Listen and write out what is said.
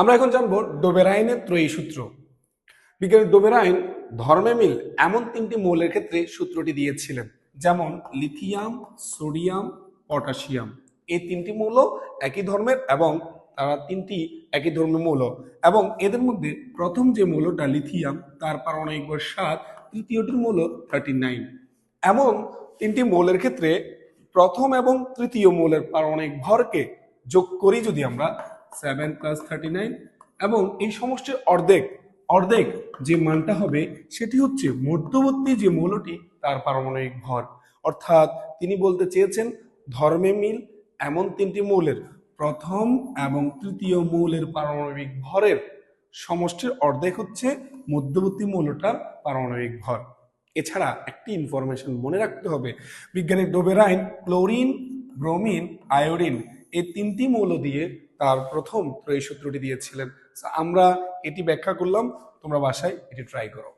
আমরা এখন জানব ডোবেরাইনের ত্রয়ী সূত্র। বিজ্ঞানী ডোবেরাইন ধর্মে মিল এমন তিনটি মৌলের ক্ষেত্রে সূত্রটি দিয়েছিলেন, যেমন লিথিয়াম, সোডিয়াম, পটাশিয়াম। এই তিনটি মৌল একই ধর্মের এবং তারা তিনটি একই ধর্মের মৌল এবং এদের মধ্যে প্রথম যে মৌলটা লিথিয়াম, তার পারমাণবিক ভর সাত তৃতীয়টির মৌল থার্টি নাইন। এমন তিনটি মৌলের ক্ষেত্রে প্রথম এবং তৃতীয় মৌলের পারমাণবিক ভরকে যোগ করি যদি আমরা সেভেন প্লাস থার্টি নাইন এবং এই সমষ্টির অর্ধেক অর্ধেক যে মানটা হবে সেটি হচ্ছে মধ্যবর্তী যে মৌলটি তার পারমাণবিক ভর। অর্থাৎ তিনি বলতে চেয়েছেন ধর্মে মিল এমন তিনটি মৌলের, প্রথম এবং তৃতীয় মৌলের পারমাণবিক ভরের সমষ্টির অর্ধেক হচ্ছে মধ্যবর্তী মৌলটার পারমাণবিক ভর। এছাড়া একটি ইনফরমেশন মনে রাখতে হবে বিজ্ঞানী ডোবেরাইন, ক্লোরিন, ব্রোমিন, আয়োডিন, এই তিনটি মৌল দিয়ে তার প্রথম ত্রয়ী সূত্রটি দিয়েছিলেন। আমরা এটি ব্যাখ্যা করলাম তোমরা বাসায় এটি ট্রাই করো।